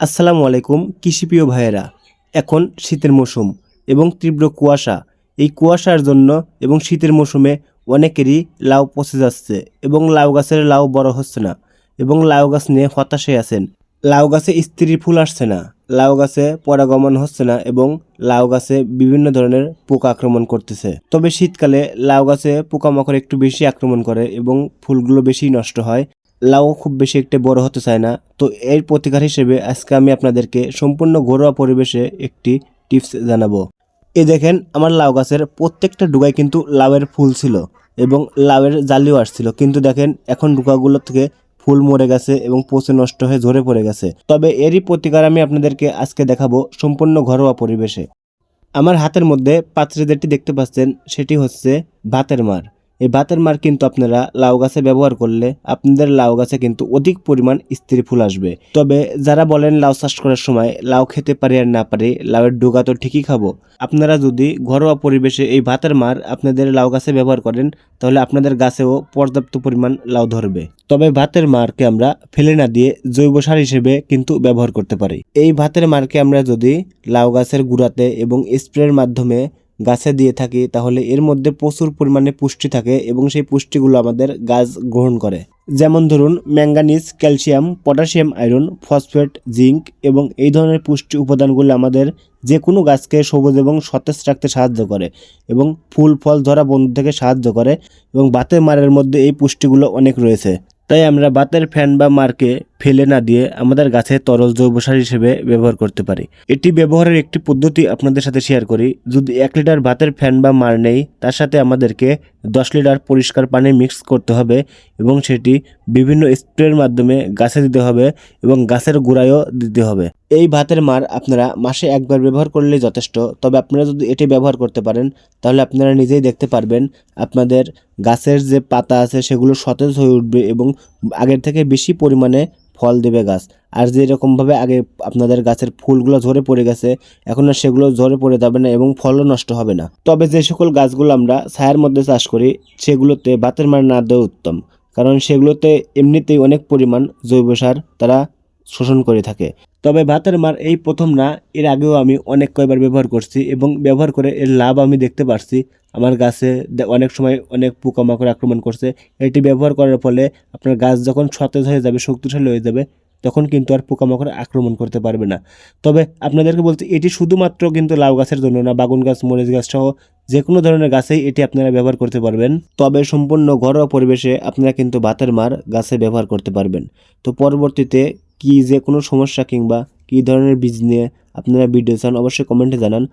আসসালামু আলাইকুম, কৃষিপ্রিয় ভাইয়েরা। এখন শীতের মৌসুম এবং তীব্র কুয়াশা। এই কুয়াশার জন্য এবং শীতের মৌসুমে অনেকেরই লাউ পচে যাচ্ছে এবং লাউ গাছের লাউ বড় হচ্ছে না এবং লাউ গাছ নিয়ে হতাশে আছেন। লাউ গাছে স্ত্রী ফুল আসছে না, লাউ গাছে পরাগমন হচ্ছে না এবং লাউ গাছে বিভিন্ন ধরনের পোকা আক্রমণ করতেছে। তবে শীতকালে লাউ গাছে পোকামাকড় একটু বেশি আক্রমণ করে এবং ফুলগুলো বেশি নষ্ট হয়। লাউ খুব বেশি একটি বড় হতে চায় না। তো এর প্রতিকার হিসেবে আজকে আমি আপনাদেরকে সম্পূর্ণ ঘরোয়া পরিবেশে একটি টিপস জানাব। এ দেখেন, আমার লাউ গাছের প্রত্যেকটা ডুগায় কিন্তু লাউয়ের ফুল ছিল এবং লাউয়ের জালিও আসছিল। কিন্তু দেখেন, এখন ডুগাগুলো থেকে ফুল মরে গেছে এবং পচে নষ্ট হয়ে ঝরে পড়ে গেছে। তবে এরই প্রতিকার আমি আপনাদেরকে আজকে দেখাবো সম্পূর্ণ ঘরোয়া পরিবেশে। আমার হাতের মধ্যে পাত্রে যেটি দেখতে পাচ্ছেন, সেটি হচ্ছে ভাতের মার। এই ভাতের মার কিন্তু আপনারা লাউ গাছে ব্যবহার করলে আপনাদের লাউ গাছে কিন্তু অধিক পরিমাণ স্ত্রী ফুল আসবে। তবে যারা বলেন লাউ চাষ করার সময় লাউ খেতে পারি আর না পারি, লাউয়ের ডোগা তো ঠিকই খাব। আপনারা যদি ঘরোয়া পরিবেশে এই ভাতের মার আপনাদের লাউ গাছে ব্যবহার করেন, তাহলে আপনাদের গাছেও পর্যাপ্ত পরিমাণ লাউ ধরবে। তবে ভাতের মারকে আমরা ফেলে না দিয়ে জৈব সার হিসেবে কিন্তু ব্যবহার করতে পারি। এই ভাতের মারকে আমরা যদি লাউ গাছের গুঁড়াতে এবং স্প্রের মাধ্যমে গাছে দিয়ে থাকি, তাহলে এর মধ্যে প্রচুর পরিমাণে পুষ্টি থাকে এবং সেই পুষ্টিগুলো আমাদের গাছ গ্রহণ করে। যেমন ধরুন, manganese, calcium, potassium, iron, phosphate, zinc এবং এই ধরনের পুষ্টি উপাদানগুলো আমাদের যে কোনো গাছকে সবুজ এবং সতেজ রাখতে সাহায্য করে এবং ফুল, ফল ধরা বন্ধ থেকে সাহায্য করে এবং বাতের মারের মধ্যে এই পুষ্টিগুলো অনেক রয়েছে। তাই আমরা বাতের ফ্যান বা মার্কে ফেলে না দিয়ে আমাদের গাছে তরল জৈব সার হিসেবে ব্যবহার করতে পারি। এটি ব্যবহারের একটি পদ্ধতি আপনাদের সাথে শেয়ার করি। যদি এক লিটার ভাতের ফ্যান বা মার নেই, তার সাথে আমাদেরকে দশ লিটার পরিষ্কার পানি মিক্স করতে হবে এবং সেটি বিভিন্ন স্প্রের মাধ্যমে গাছে দিতে হবে এবং গাছের গোড়ায়ও দিতে হবে। এই ভাতের মার আপনারা মাসে একবার ব্যবহার করলেই যথেষ্ট। তবে আপনারা যদি এটি ব্যবহার করতে পারেন, তাহলে আপনারা নিজেই দেখতে পারবেন আপনাদের গাছের যে পাতা আছে সেগুলো সতেজ হয়ে উঠবে এবং আগের থেকে বেশি পরিমাণে ফল দেবে গাছ। আর যেরকমভাবে আগে আপনাদের গাছের ফুলগুলো ঝরে পড়ে গেছে, এখন আর সেগুলো ঝরে পড়ে যাবে না এবং ফলও নষ্ট হবে না। তবে যে সকল গাছগুলো আমরা ছায়ার মধ্যে চাষ করি, সেগুলোতে ভাতের মার না দেওয়া উত্তম। কারণ সেগুলোতে এমনিতেই অনেক পরিমাণ জৈব সার তারা শোষণ করে থাকে। তবে ভাতের মার এই প্রথম না, এর আগেও আমি অনেক কয়বার ব্যবহার করছি এবং ব্যবহার করে এর লাভ আমি দেখতে পারছি। আমার গাছে অনেক সময় অনেক পোকামাকড় আক্রমণ করছে। এটি ব্যবহার করার ফলে আপনার গাছ যখন সতেজ হয়ে যাবে, শক্তিশালী হয়ে যাবে, তখন কিন্তু আর পোকামাকড় আক্রমণ করতে পারবে না। তবে আপনাদেরকে বলতে, এটি শুধুমাত্র কিন্তু লাউ গাছের জন্য না, বাগুন গাছ, মরিচ গাছ সহ যে কোনো ধরনের গাছেই এটি আপনারা ব্যবহার করতে পারবেন। তবে সম্পূর্ণ ঘরোয়া পরিবেশে আপনারা কিন্তু ভাতের মার গাছে ব্যবহার করতে পারবেন। তো পরবর্তীতে কি যে কোনো সমস্যা কিংবা কী ধরনের বীজ নিয়ে আপনারা ভিডিও চান, অবশ্যই কমেন্টে জানান।